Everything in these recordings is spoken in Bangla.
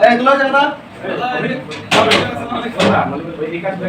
এই তুলো যাবে না এই সাইডটা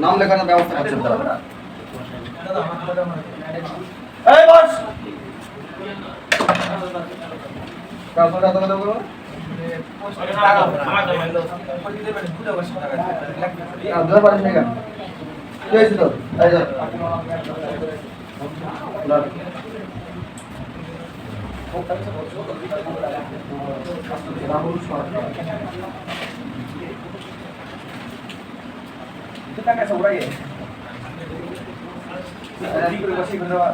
নাম লেখানোর ব্যবস্থা করছেন তারা এই বস! কাউকে টাকা দেবো আদর পারেন না কেন কি হয়েছিল এই যা রাহুল সরকার kita kayak seorang ya Jadi gue masih bener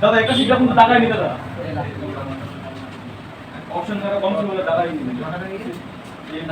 দাদা একটা সিট কিন্তু টাকাই দাদা। অপশন দ্বারা কম ছিল টাকাই নিতে এই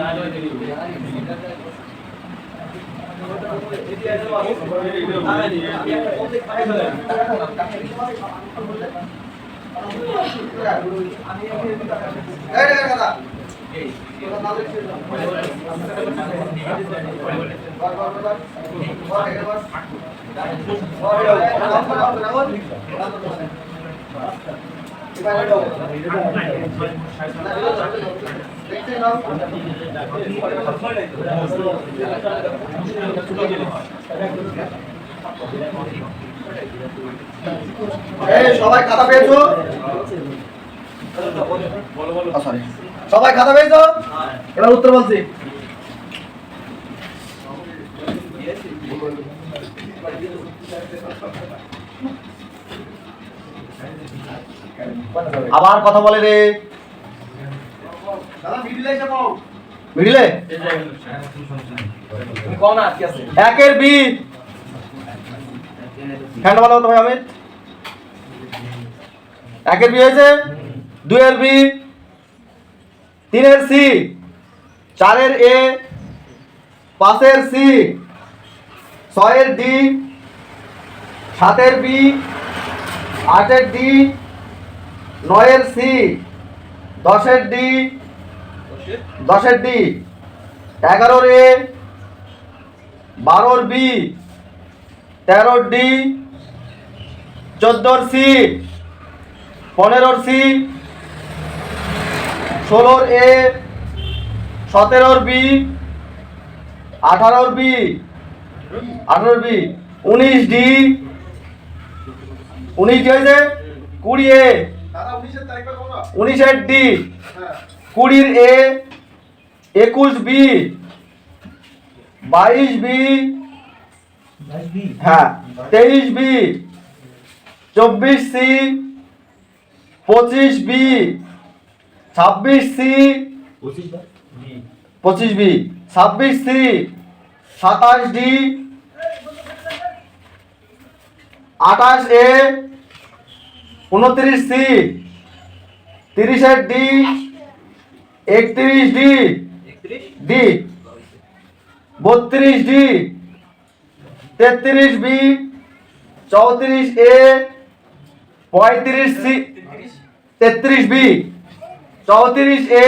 সবাই খাতা পেয়েছ? সরি সবাই খাতা পেয়েছ? এবার উত্তর বলছি। আবার কথা বলে রে। মিডিলে একের বি। কেন বলো তো ভাই অমিত একের বি হয়েছে। দুইয়ের বি। তিনের সি, চারের এ, পাঁচের সি, ছয়ের ডি, সাতের বি, আটের ডি, নয়ের সি, দশের ডি দশের ডি, এগারোর এ, বারোর বি, তেরোর ডি, চোদ্দোর সি, পনেরোর সি ষোলোর এ, সতেরোর বি, আঠারোর বি আঠারোর বি, উনিশ ডি উনিশ ডি হয়েছে, কুড়ি এ, উনিশের ডি, কুড়ির এ, একুশ বি, বাইশ বি হ্যাঁ তেইশ বি, চব্বিশ সি, পঁচিশ বি ছাব্বিশ সি। পঁচিশ বি? ছাব্বিশ সি। সাতাশ ডি। আঠাশ এ। উনত্রিশ সি। তিরিশের ডি। একত্রিশ ডি। ডি। বত্রিশ ডি। তেত্রিশ বি। চৌত্রিশ এ। পঁয়ত্রিশ সি। তেত্রিশ বি। চৌত্রিশ এ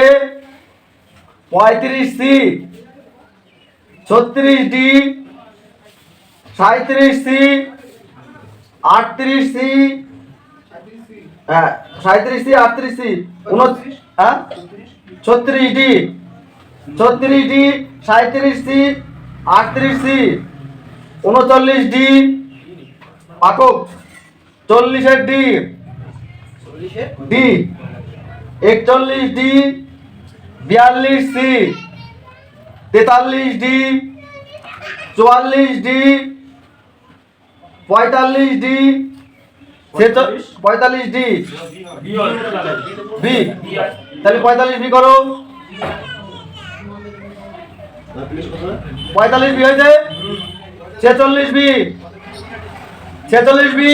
পঁয়ত্রিশ সি ছত্রিশ ডি সাঁত্রিশ সি আটত্রিশ সি হ্যাঁ সাঁত্রিশ সি আটত্রিশ সি উনত্রিশ হ্যাঁ? ছত্রিশ ডি ছত্রিশ ডি সাঁত্রিশ সি আটত্রিশ সি উনচল্লিশ ডি পাকক চল্লিশের ডি ডি। একচল্লিশ ডি বিয়াল্লিশ সি তেতাল্লিশ ডি চুয়াল্লিশ ডি পঁয়তাল্লিশ ডি পঁয়তাল্লিশ? ডি। বি তাহলে পঁয়তাল্লিশ বি করো। পঁয়তাল্লিশ বি হয়েছে। ছেচল্লিশ বি। ছেচল্লিশ বি।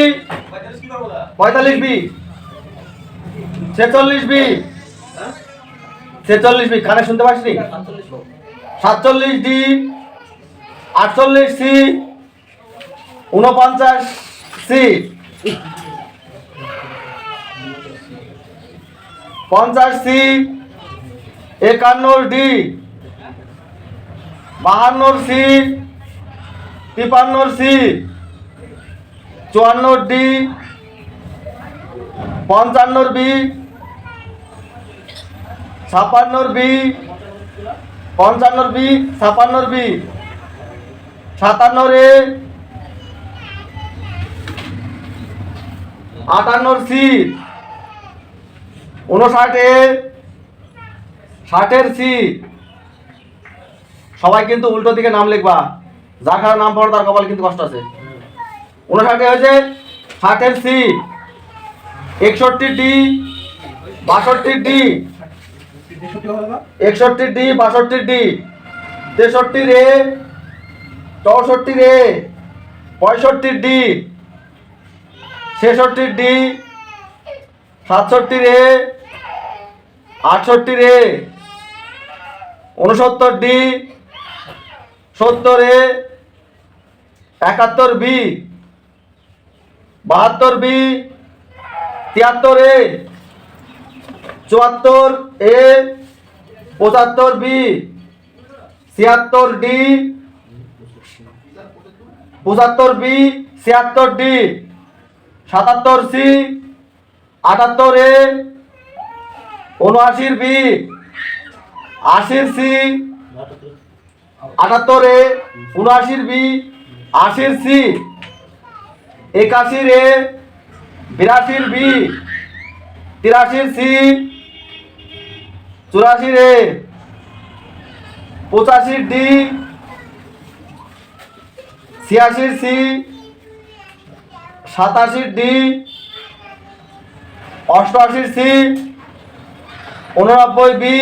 পঁয়তাল্লিশ বি। ছেচল্লিশ বি। ছেচল্লিশ বি, কানে শুনতে পাসনি সাতচল্লিশ ডি, আটচল্লিশ সি উনপঞ্চাশ সি। পঞ্চাশ সি একান্ন ডি। বাহান্ন সি তিপান্ন সি। চুয়ান্ন ডি। পঞ্চান্নর বি ছাপান্নর বি, পঞ্চান্নর বি ছাপান্নর বি, সাতান্নর এ, আটান্নর সি, উনষাটে ষাটের সি। সবাই কিন্তু উল্টো দিকে নাম লিখবা। যা খারাপ নাম পড়ো তার কপাল কিন্তু কষ্ট আছে। উনষাটে হয়েছে ষাটের সি। একষট্টি ডি, বাষট্টি ডি। একষট্টি ডি, বাষট্টি ডি। তেষট্টি রে, চৌষট্টি রে, পঁয়ষট্টি ডি। ছেষট্টি ডি, সাতষট্টি রে, আটষট্টি রে উনসত্তর ডি, সত্তর এ একাত্তর বি, বাহাত্তর বি তিয়াত্তর এ, চুয়াত্তর এ, পঁচাত্তর বি, ছিয়াত্তর ডি, পঁচাত্তর বি, ছিয়াত্তর ডি, সাতাত্তর সি, আটাত্তর এ উনআশির বি, আশির সি, আটাত্তর এ উনআশির বি, আশির সি, একাশির এ বিরাশির বি, তিরাশির সি চুরাশির এ পঁচাশির ডি, ছিয়াশির সি, সাতাশির ডি, অষ্টআশির সি, উননব্বই বি,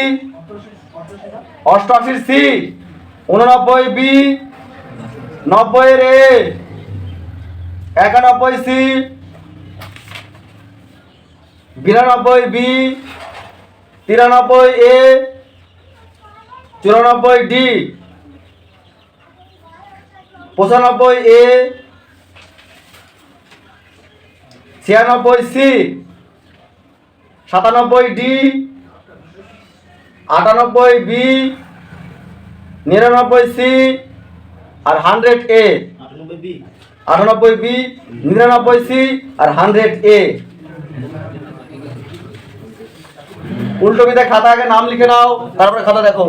অষ্টআশির সি, উননব্বই বি, নব্বই রে, একানব্বই সি বিরানব্বই বি তিরানব্বই এ চুরানব্বই ডি পঁচানব্বই এ ছিয়ানব্বই সি সাতানব্বই ডি আটানব্বই বি নিরানব্বই সি আর হান্ড্রেড এ। আটানব্বই বি। নিরানব্বই সি আর হান্ড্রেড এ। উল্টো বিদে খাতা আগে নাম লিখে নাও, তারপরে খাতা দেখো।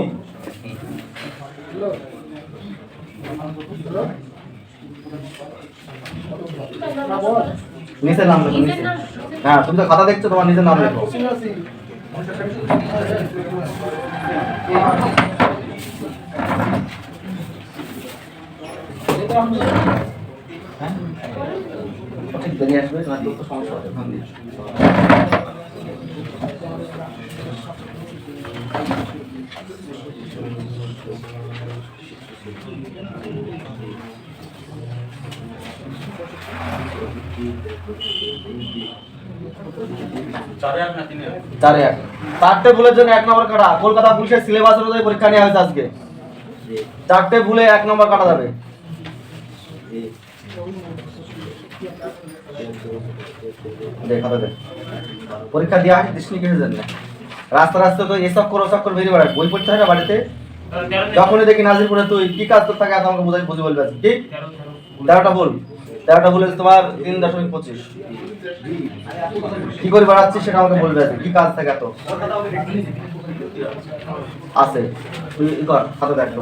নিচে নাম লেখো নিচে হ্যাঁ তুমি তো খাতা দেখছ, তোমার নিজের নাম লেখো হ্যাঁ? ও আসবে তোমার তো সমস্যা হবে ওখান দিয়ে। চারে এক চারটে ভুলের জন্য এক নম্বর কাটা। কলকাতা পুলিশের সিলেবাস অনুযায়ী পরীক্ষা নেওয়া হয়েছে আজকে। চারটে ভুলে এক নম্বর কাটা যাবে। দে খাতা দে পরীক্ষা দিয়ে আসিস দিসনি কিছু জানি না। রাস্তা রাস্তা তো এসব করো, সব করে, বেরিয়ে বেড়ায়। বই পড়তে হয় না বাড়িতে? যখনই দেখি নাজিরপুরে তুই কি কাজ তোর থাকে আমাকে বুঝাই বুঝি বলবে আজকে। কি? তেরোটা বল তেরোটা বলে তোমার তিন দশমিক পঁচিশ। কি করে বাড়াচ্ছিস সেটা আমাকে বলবে। কি কাজ থাকে এত আছে। তুই কর খাতা দেখ তো।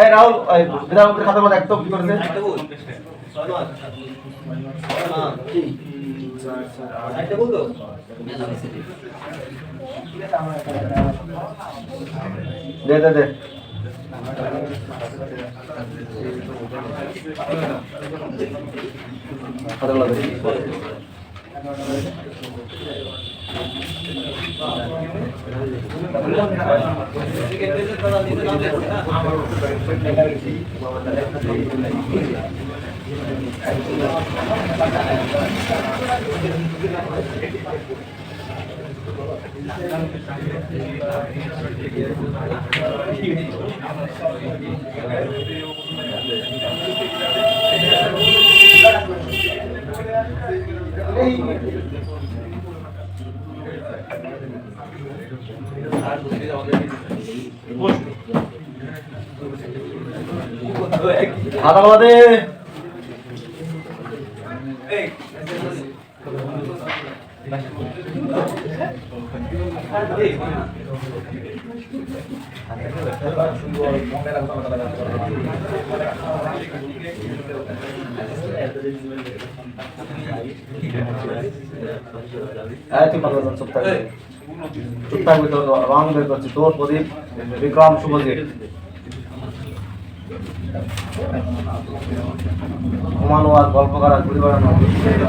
এই রাহুল এই বিধানমন্ত্রী খাতাগুলো দেখ তো কি করেছে? দে দে। খাতাগুলো দে খাতাগুলো দে এই। তুই কথা বল, চুপ থাকবি চুপ থাকবি তোর রং বের করছি তোর প্রদীপ। বিক্রম শুভজিৎ ঘুমানো আর গল্প করা ঘুরে বেড়ানো।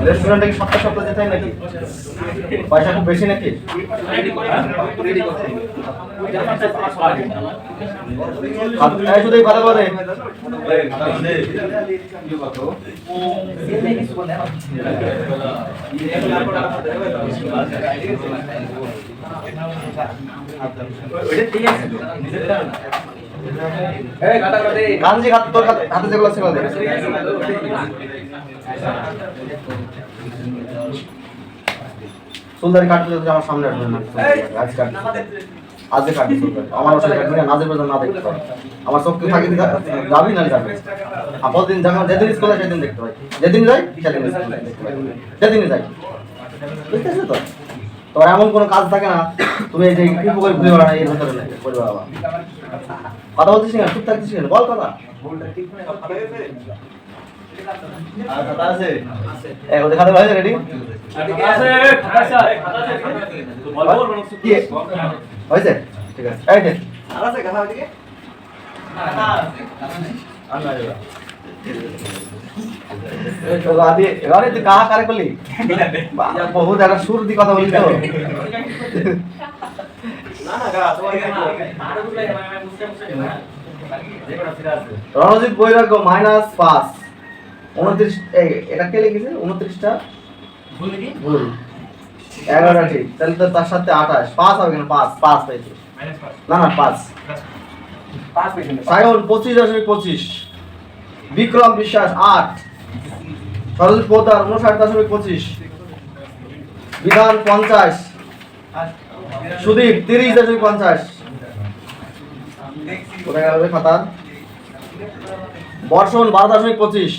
রেস্টুরেন্টে কি সপ্তাহ সপ্তাহ যেতে নাকি? পয়সা খুব বেশি নাকি? শুধু এই কথা বলে। গান্ধী হাত তোর হাতে যেগুলো ছিল কাটলে আমার সামনে আসবে না। আজ আজকে আমার ওষুধ কাটবে না না দেখতে আমার চোখকে যাবি না, যাবে। আপর দিন যখন যেদিন স্কুলে সেদিন দেখতে পাই। যেদিন যাই, সেদিন যেদিনই যাই। বুঝতেছো তো? তোর এমন কোনো কাজ থাকে না, তুমি এই যে কৃপ করে ঘুরে বেড়ানো এর ভেতরে কথা বলছিস না চুপ থাকছিস না বল কথা। ঠিক আছে। এবারে তুই কাহা কারে করলি? বহুত একটা সুর দি কথা বলি তো। রণজিৎ বৈরাগ্য মাইনাস পাঁচ। উনত্রিশ এটা কে লিখেছে? উনত্রিশটা? ভুল এগারোটা ঠিক। তাহলে তো তার সাথে আঠাশ। পাঁচ হবে কেন পাঁচ পাঁচ পেয়েছে। না না পাঁচ। সায়ন পঁচিশ দশমিক পঁচিশ। বিক্রম বিশ্বাস, আট। সরজিৎ পোদার উনষাট দশমিক, পঁচিশ। বিধান, পঞ্চাশ। সুদীপ, তিরিশ দশমিক পঞ্চাশ। বর্ষণ, বারো দশমিক পঁচিশ।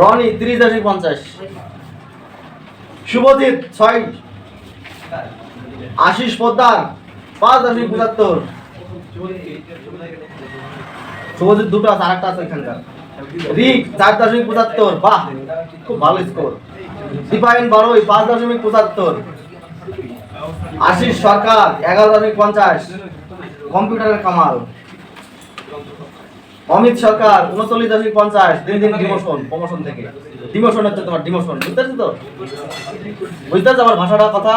রনি, তিরিশ দশমিক পঞ্চাশ। শুভজিৎ, ছয়। আশিস পোদ্দার, পাঁচ দশমিক পঁচাত্তর। শুভজিৎ দুটো আছে, আরেকটা আছে এখানকার। রিক, চার দশমিক পঁচাত্তর, বাহ, খুব ভালো স্কোর দীপায়ন বারোই পাঁচ দশমিক পঁচাত্তর। আশিস সরকার, এগারো দশমিক পঞ্চাশ। কম্পিউটারের কামাল। অমিত সরকার, উনচল্লিশ দশমিক পঞ্চাশ। দিন দিন ডিমোশন প্রমোশন থেকে। ডিমোশন হচ্ছে তোমার ডিমোশন বুঝতে পারছ তো? বুঝতে আমার ভাষাটা কথা?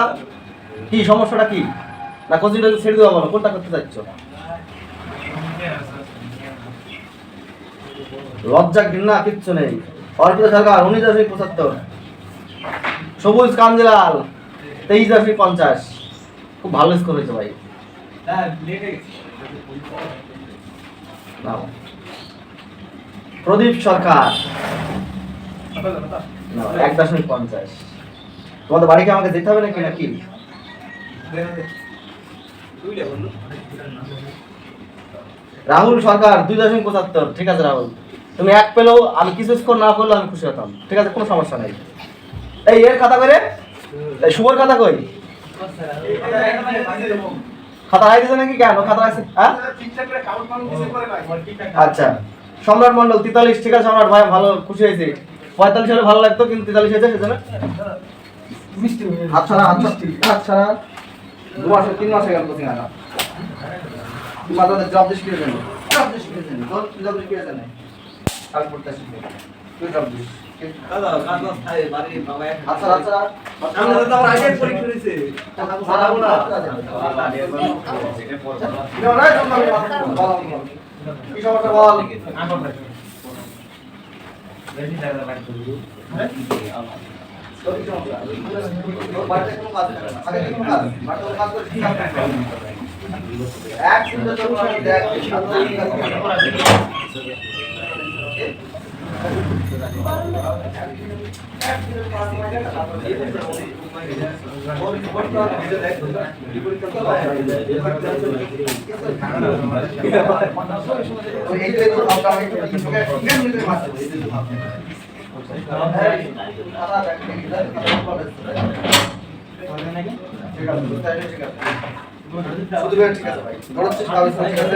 কি, সমস্যাটা কি? না কোচিংটা ছেড়ে দেওয়া বলো, কোনটা করতে চাচ্ছ? লজ্জা ঘৃণা কিচ্ছু নেই। অর্পিত সরকার উনিশ দশমিক পঁচাত্তর। সবুজ কাঞ্জিলাল তেইশ দশমিক পঞ্চাশ। খুব ভালো স্কোর হয়েছে ভাই। প্রদীপ সরকার। এক দশমিক পঞ্চাশ। তোমাদের বাড়িকে আমাকে যেতে হবে নাকি নাকি? রাহুল সরকার দুই দশমিক পঁচাত্তর। ঠিক আছে রাহুল। তুমি এক পেলেও আমি কিছু স্কোর না করলেও আমি খুশি হতাম। ঠিক আছে কোনো সমস্যা নেই। এই এর খাতা করে এই শুভর খাতা কই? খাতা হাই দিছে নাকি কেন? খাতা আছে হ্যাঁ? আচ্ছা সম্রাট মন্ডল তেতাল্লিশ ঠিক আছে সম্রাট ভাই ভালো খুশি হয়েছে। পঁয়তাল্লিশ হলে ভালো লাগতো কিন্তু তেতাল্লিশ হয়েছে সেজন্য আচ্ছা না আচ্ছা আচ্ছা না দু মাস তিন মাস গেল কোচিং আনা। তুই জব দিস কিনে জব দিস কিনে জব দিস কিনে দেন কাল পড়তে শিখবে তুই জব দিস আচ্ছা আচ্ছা। আগে আছে। এক সুন্দর ঠিক আছে। ওই এই শুধু বেশ ঠিক আছে ভাই। কাগজ ঠিক আছে।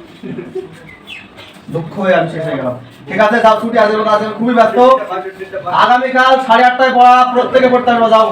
দুঃখ হয়ে আমি শেষ হয়ে গেলাম। ঠিক আছে যাও ছুটি আজকে আজকে খুবই ব্যস্ত। আগামীকাল সাড়ে আটটায় পড়া প্রত্যেকে পড়তে হবে যাও